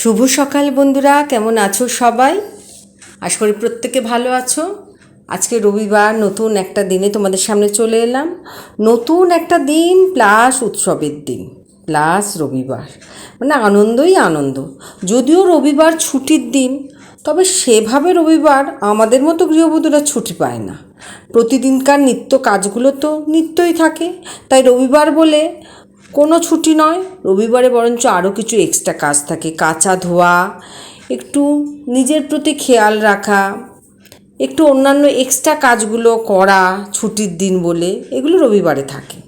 শুভ সকাল বন্ধুরা, কেমন আছো সবাই? আশা করি প্রত্যেকে ভালো আছো। আজকে রবিবার, নতুন একটা দিনে তোমাদের সামনে চলে এলাম। নতুন একটা দিন প্লাস উৎসবের দিন, প্লাস রবিবার। মানে আনন্দই আনন্দ। যদিও রবিবার ছুটির দিন, তবে সেভাবে রবিবার আমাদের মতো গৃহবধূরা ছুটি পায় না। প্রতিদিনকার নিত্য কাজগুলো তো নিত্যই থাকে। তাই রবিবার বলে কোনো ছুটি নয়, রবিবারে বরঞ্চ আরও কিছু এক্সট্রা কাজ থাকে। কাচা ধোয়া, একটু নিজের প্রতি খেয়াল রাখা, একটু অন্যান্য এক্সট্রা কাজগুলো করা, ছুটির দিন বলে, এগুলো রবিবারে থাকে।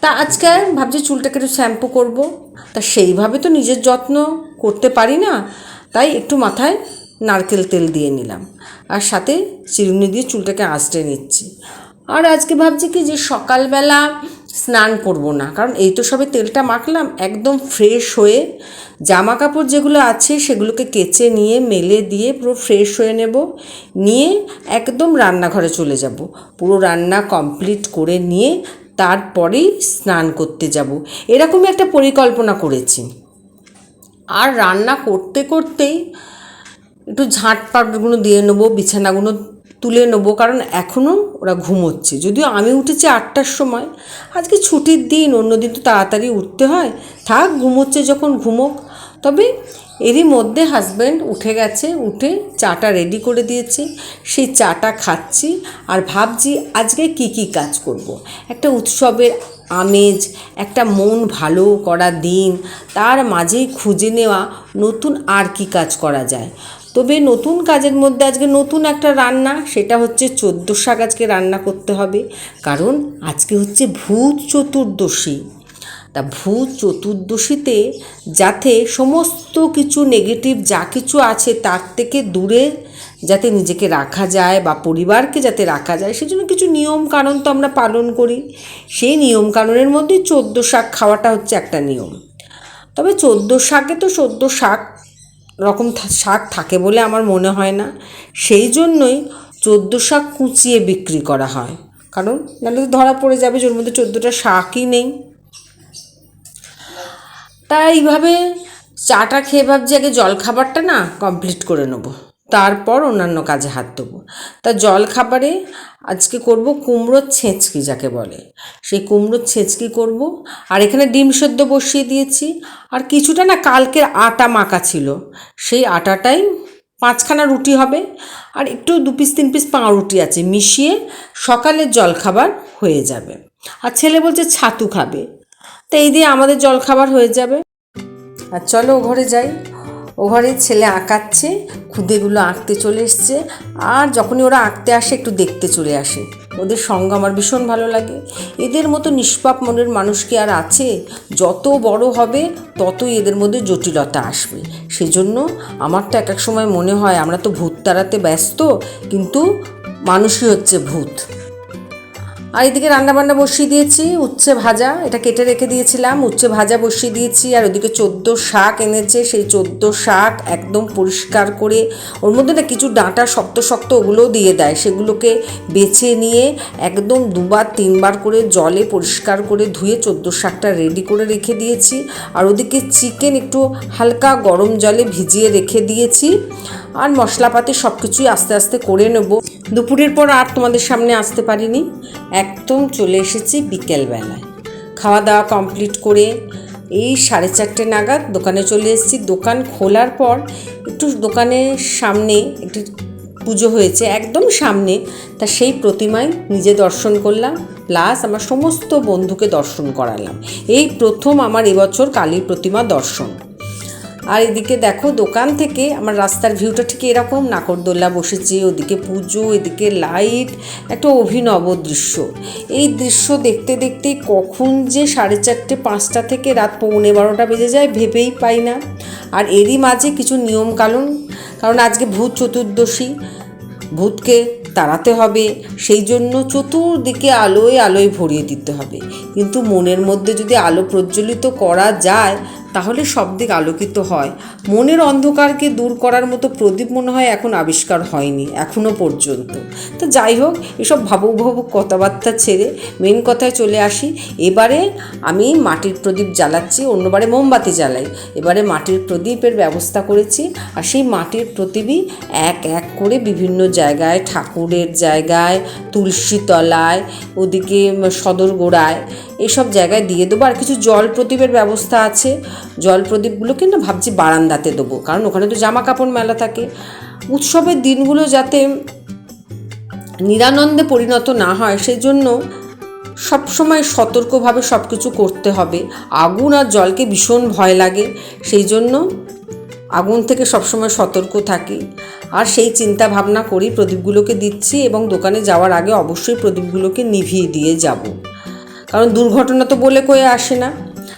তা আজকে ভাবছি চুলটাকে একটু শ্যাম্পু করব। তা সেইভাবে তো নিজের যত্ন করতে পারি না, তাই একটু মাথায় নারকেল তেল দিয়ে নিলাম। আর সাথে চিরুনি দিয়ে চুলটাকে আঁচড়ে নিচ্ছি। আর আজকে ভাবছি কি যে সকালবেলা স্নান করব না। কারণ এই তো সবে তেলটা মাখলাম, একদম ফ্রেশ হয়ে জামা কাপড় যেগুলো আছে সেগুলোকে কেচে নিয়ে, মেলে দিয়ে পুরো ফ্রেশ হয়ে নেব। নিয়ে একদম রান্নাঘরে চলে যাব। পুরো রান্না কমপ্লিট করে নিয়ে তারপরেই স্নান করতে যাব। এরকমই একটা পরিকল্পনা করেছি। আর রান্না করতে করতেই একটু ঝাঁটপাটগুলো দিয়ে নেব, বিছানাগুলো তুলে নেব, কারণ এখনও ওরা ঘুমোচ্ছে। যদিও আমি উঠেছি আটটার সময়, আজকে ছুটির দিন, অন্যদিন তো তাড়াতাড়ি উঠতে হয়। থাক, ঘুমোচ্ছে যখন ঘুমোক। তবে এরই মধ্যে হাজব্যান্ড উঠে গেছে, উঠে চাটা রেডি করে দিয়েছে। সেই চাটা খাচ্ছি আর ভাবছি আজকে কি কি কাজ করব। একটা উৎসবের আমেজ, একটা মন ভালো করা দিন, তার মাঝেই খুঁজে নেওয়া নতুন আর কি কাজ করা যায়। তবে নতুন কাজের মধ্যে আজকে নতুন একটা রান্না, সেটা হচ্ছে চোদ্দ শাক আজকে রান্না করতে হবে। কারণ আজকে হচ্ছে ভূত চতুর্দশী। তা ভূত চতুর্দশীতে যাতে সমস্ত কিছু নেগেটিভ যা কিছু আছে তার থেকে দূরে যাতে নিজেকে রাখা যায় বা পরিবারকে যাতে রাখা যায়, সেজন্য কিছু নিয়ম কানুন তো আমরা পালন করি। সেই নিয়ম কানুনের মধ্যে চোদ্দ শাক খাওয়াটা হচ্ছে একটা নিয়ম। তবে চোদ্দ শাকে তো চোদ্দ শাক রকম শাক থাকে বলে আমার মনে হয় না। সেই জন্যই চোদ্দ শাক কুচিয়ে বিক্রি করা হয়। কারণ নাহলে তো ধরা পড়ে যাবে যে ওর মধ্যে চোদ্দোটা শাকই নেই। তাই এইভাবে চাটা খেয়ে ভাবছি, আগে জলখাবারটা না কমপ্লিট করে নেব। তারপর অন্যান্য কাজে হাত দেবো। তা জলখাবারে আজকে করব কুমড়োর ছেঁচকি যাকে বলে। সেই কুমড়োর ছেঁচকি করব আর এখানে ডিম সেদ্ধ বসিয়ে দিয়েছি। আর কিছুটা না কালকের আটা মাখা ছিল। সেই আটাটাই পাঁচখানা রুটি হবে। আর একটু দু পিস, তিন পিস পাউরুটি আছে মিশিয়ে সকালের জলখাবার হয়ে যাবে। আর ছেলে বলছে ছাতু খাবে। তো এই দিয়ে আমাদের জলখাবার হয়ে যাবে। আর চলো ঘরে যাই। ও ঘরে ছেলে আঁকাচ্ছে, খুদেগুলো আঁকতে চলে এসছে। আর যখনই ওরা আঁকতে আসে, একটু দেখতে চলে আসে। ওদের সঙ্গ আমার ভীষণ ভালো লাগে। এদের মতো নিষ্পাপ মনের মানুষ কি আর আছে? যত বড় হবে, ততই এদের মধ্যে জটিলতা আসবে। সেজন্য আমার তো এক এক সময় মনে হয়, আমরা তো ভূত তাড়াতে ব্যস্ত, কিন্তু মানুষই হচ্ছে ভূত। আর এদিকে রান্নাবান্না বসিয়ে দিয়েছি, উচ্ছে ভাজা, এটা কেটে রেখে দিয়েছিলাম, উচ্ছে ভাজা বসিয়ে দিয়েছি, আর ওদিকে চোদ্দ শাক এনেছে, সেই চোদ্দ শাক একদম পরিষ্কার করে, ওর মধ্যে না কিছু ডাঁটা শক্ত শক্ত ওগুলোও দিয়ে দেয়, সেগুলোকে বেছে নিয়ে একদম দুবার, তিনবার করে জলে পরিষ্কার করে ধুয়ে চোদ্দ শাকটা রেডি করে রেখে দিয়েছি, আর ওদিকে চিকেন একটু হালকা গরম জলে ভিজিয়ে রেখে দিয়েছি আর মশলাপাতি সব কিছুই আস্তে আস্তে করে নেব। দুপুরের পর আর তোমাদের সামনে আসতে পারিনি। একদম চলে এসেছি বিকেলবেলায়। খাওয়া দাওয়া কমপ্লিট করে এই সাড়ে চারটে নাগাদ দোকানে চলে এসেছি। দোকান খোলার পর একটু দোকানের সামনে একটি পুজো হয়েছে, একদম সামনে। তা সেই প্রতিমায় নিজে দর্শন করলাম, প্লাস আমার সমস্ত বন্ধুকে দর্শন করালাম। এই প্রথম আমার এবছর কালীর প্রতিমা দর্শন। আর এদিকে দেখো, দোকান থেকে আমার রাস্তার ভিউটা ঠিক এরকম, নাকরদোল্লা বসেছে, ওদিকে পুজো, এদিকে লাইট একটা অভিনব দৃশ্য। এই দৃশ্য দেখতে দেখতে কখন যে সাড়ে চারটে, পাঁচটা থেকে রাত পৌনে বারোটা বেজে যায়, ভেবেই পাই না। আর এরই মাঝে কিছু নিয়ম কানুন কারণ আজকে ভূত চতুর্দশী, ভূতকে তাড়াতে হবে, সেই জন্য চতুর্দিকে আলোয় আলোয় ভরিয়ে দিতে হবে। কিন্তু মনের মধ্যে যদি আলো প্রজ্বলিত করা যায় তাহলে সব দিক আলোকিত হয়। মনের অন্ধকারকে দূর করার মতো প্রদীপ মনে হয় এখন আবিষ্কার হয়নি এখনও পর্যন্ত। তো যাই হোক, এসব ভাবুক ভাবুক কথাবার্তা ছেড়ে মেন কথায় চলে আসি। এবারে আমি মাটির প্রদীপ জ্বালাচ্ছি, অন্যবারে মোমবাতি জ্বালাই। এবারে মাটির প্রদীপের ব্যবস্থা করেছি আর সেই মাটির প্রদীপই এক এক করে বিভিন্ন জায়গায়, ঠাকুরের জায়গায়, তুলসী তলায়, ওদিকে সদর গোড়ায় এইসব জায়গায় দিয়ে দেবো। আর কিছু জল প্রদীপের ব্যবস্থা আছে। জল প্রদীপগুলোকে না ভাবছি বারান্দাতে দেবো, কারণ ওখানে তো জামা কাপড় মেলা থাকে। উৎসবের দিনগুলো যাতে নিরানন্দে পরিণত না হয় সেই জন্য সবসময় সতর্কভাবে সব কিছু করতে হবে। আগুন আর জলকে ভীষণ ভয় লাগে সেই জন্য আগুন থেকে সবসময় সতর্ক থাকি। আর সেই চিন্তা ভাবনা করি প্রদীপগুলোকে দিচ্ছি এবং দোকানে যাওয়ার আগে অবশ্যই প্রদীপগুলোকে নিভিয়ে দিয়ে যাব। কারণ দুর্ঘটনা তো বলে কয়ে আসে না।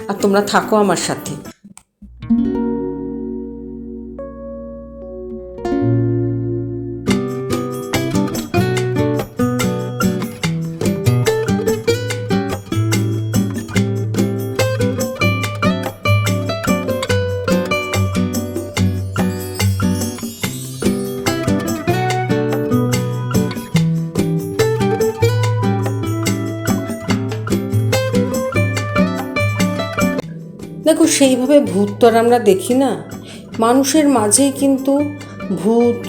আর তোমরা থাকো আমার সাথে। দেখো, সেইভাবে ভূত তো আর আমরা দেখি না। মানুষের মাঝেই কিন্তু ভূত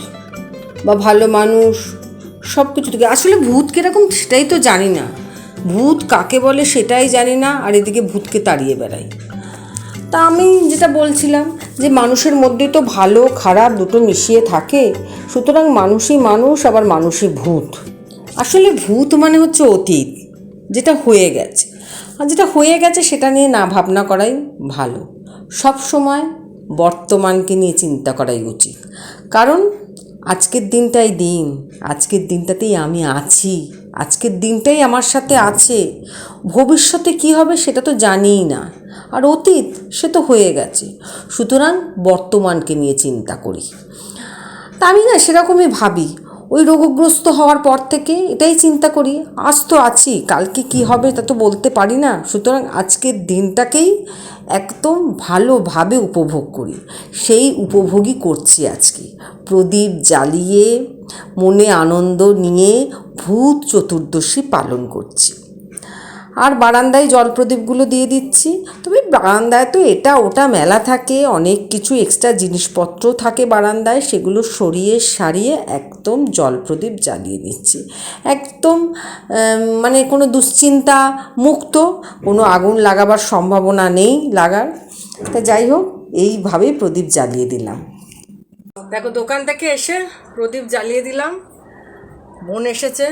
বা ভালো মানুষ সব কিছু থেকে আসলে ভূত কীরকম সেটাই তো জানি না। ভূত কাকে বলে সেটাই জানি না, আর এদিকে ভূতকে তাড়িয়ে বেড়াই। তা আমি যেটা বলছিলাম যে মানুষের মধ্যে তো ভালো, খারাপ দুটো মিশিয়ে থাকে, সুতরাং মানুষই মানুষ, আবার মানুষই ভূত। আসলে ভূত মানে হচ্ছে অতীত, যেটা হয়ে গেছে। আর যেটা হয়ে গেছে সেটা নিয়ে না ভাবনা করাই ভালো। সব সময় বর্তমানকে নিয়ে চিন্তা করাই উচিত। কারণ আজকের দিনটাই দিন, আজকের দিনটাতেই আমি আছি, আজকের দিনটাই আমার সাথে আছে। ভবিষ্যতে কি হবে সেটা তো জানিই না। আর অতীত, সে তো হয়ে গেছে। সুতরাং বর্তমানকে নিয়ে চিন্তা করি। তা আমি না সেরকমই ভাবি। ওই রোগগ্রস্ত হওয়ার পর থেকে এটাই চিন্তা করি, আজ তো আছি, কালকে কি হবে তা তো বলতে পারি না। সুতরাং আজকের দিনটাকেই একদম ভালোভাবে উপভোগ করি। সেই উপভোগই করছি আজকে। প্রদীপ জ্বালিয়ে, মনে আনন্দ নিয়ে ভূত চতুর্দশী পালন করছি। আর বারান্দায় জল প্রদীপগুলো দিয়ে দিচ্ছি। তবে বারান্দায় তো এটা ওটা মেলা থাকে, অনেক কিছু এক্সট্রা জিনিসপত্র থাকে বারান্দায়, সেগুলো সরিয়ে সারিয়ে একদম জল প্রদীপ জ্বালিয়ে দিচ্ছি একদম মানে কোনো দুশ্চিন্তা মুক্ত, কোনো আগুন লাগাবার সম্ভাবনা নেই লাগার। তা যাই হোক, এইভাবেই প্রদীপ জ্বালিয়ে দিলাম। দেখো দোকান থেকে এসে প্রদীপ জ্বালিয়ে দিলাম। বোন এসেছে।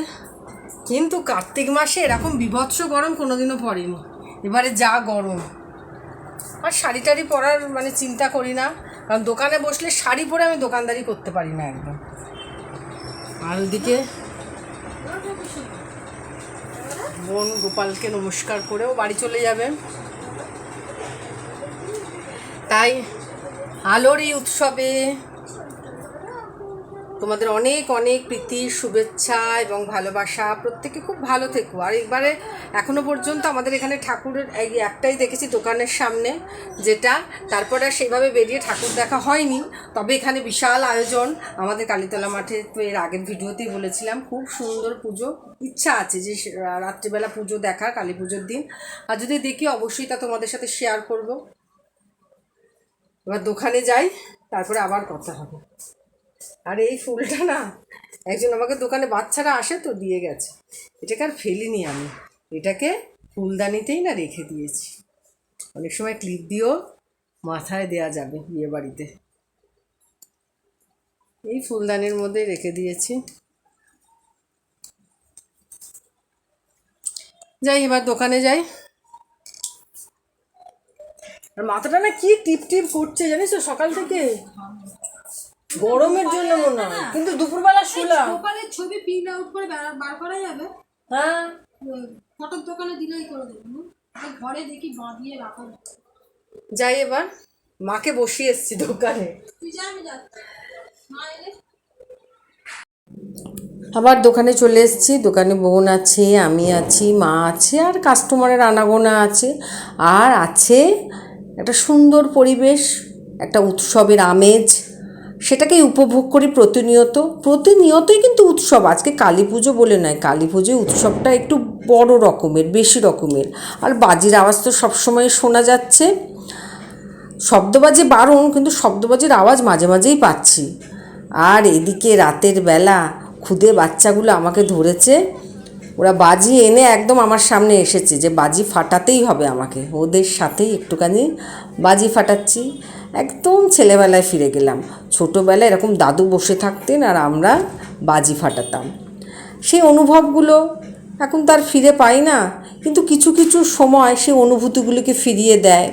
কিন্তু কার্তিক মাসে এরকম বিভৎস গরম কোনোদিনও পড়েনি। এবারে যা গরম। আর শাড়ি টাড়ি পরার মানে চিন্তা করি না। কারণ দোকানে বসলে শাড়ি পরে আমি দোকানদারি করতে পারি না একদম। আর ওদিকে বোন গোপালকে নমস্কার করেও বাড়ি চলে যাবে। তাই আলোর এই উৎসবে তোমাদের অনেক অনেক প্রীতি, শুভেচ্ছা এবং ভালোবাসা। প্রত্যেকে খুব ভালো থেকো। আর এবারে এখনও পর্যন্ত আমাদের এখানে ঠাকুরের এই একটাই দেখেছি দোকানের সামনে, যেটা তারপরে আর সেইভাবে বেরিয়ে ঠাকুর দেখা হয়নি। তবে এখানে বিশাল আয়োজন। আমাদের কালীতলা মাঠে তো এর আগের ভিডিওতেই বলেছিলাম, খুব সুন্দর পুজো। ইচ্ছা আছে যে রাত্রিবেলা পুজো দেখা কালী পুজোর দিন। আর যদি দেখি, অবশ্যই তা তোমাদের সাথে শেয়ার করব। এবার দোকানে যাই, তারপরে আবার কথা হবে। আর এই ফুলটা না, একজন আমাকে দোকানে বাচ্চারা আসে তো দিয়ে গেছে। এটাকে আর ফেলিনি আমি। এটাকে ফুলদানিতেই না রেখে দিয়েছি। অনেক সময় ক্লিপ দিয়েও মাথায় দেয়া যাবে বিয়ে বাড়িতে। এই ফুলদানির মধ্যে রেখে দিয়েছি। যাই, এবার দোকানে যাই। আর মাথাটা না কি টিপ টিপ করছে জানিস তো সকাল থেকে? গরমের জন্য মনে হয়। কিন্তু দুপুরবেলা শুলাম। দোকানের ছবি প্রিন্ট আউট করে বার- করা যাবে। হ্যাঁ। ফটোর দোকানে দিলেই করে দেবো? ঘরে দেখি বাঁধিয়ে রাখা। যাই এবার মাকে বসিয়ে এসছি দোকানে। তুই যা আমি যাচ্ছি। মা আবার দোকানে চলে এসেছি। দোকানে বোন আছে আমি আছি মা আছে আর কাস্টমারের আনাগোনা আছে। আর আছে একটা সুন্দর পরিবেশ একটা উৎসবের আমেজ। সেটাকেই উপভোগ করি প্রতিনিয়ত। প্রতিনিয়তই কিন্তু উৎসব, আজকে কালী পুজো বলে নয়, কালী পুজোয় উৎসবটা একটু বড় রকমের, বেশি রকমের। আর বাজির আওয়াজ তো সবসময় শোনা যাচ্ছে। শব্দবাজি বারণ, কিন্তু শব্দবাজির আওয়াজ মাঝে মাঝেই পাচ্ছি। আর এদিকে রাতের বেলা খুদে বাচ্চাগুলো আমাকে ধরেছে। ওরা বাজি এনে একদম আমার সামনে এসেছে যে বাজি ফাটাতেই হবে আমাকে। ওদের সাথেই একটুখানি বাজি ফাটাচ্ছি। একদম ছেলেবেলায় ফিরে গেলাম। ছোটোবেলায় এরকম দাদু বসে থাকতেন আর আমরা বাজি ফাটাতাম। সেই অনুভবগুলো এখন তার ফিরে পাই না, কিন্তু কিছু কিছু সময় সেই অনুভূতিগুলিকে ফিরিয়ে দেয়।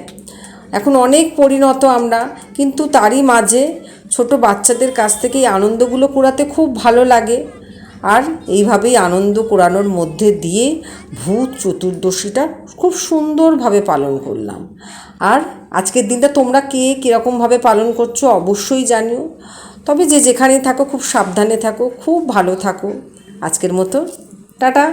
এখন অনেক পরিণত আমরা, কিন্তু তারই মাঝে ছোট বাচ্চাদের কাছ থেকে এই আনন্দগুলো করাতে খুব ভালো লাগে। আর এইভাবেই আনন্দ কোরানোর মধ্যে দিয়ে ভূত চতুর্দশীটা খুব সুন্দরভাবে পালন করলাম। আর আজকের দিনটা তোমরা কে কীরকমভাবে পালন করছ অবশ্যই জানিও। তবে যে যেখানে থাকো, খুব সাবধানে থাকো, খুব ভালো থাকো। আজকের মতো, টাটা।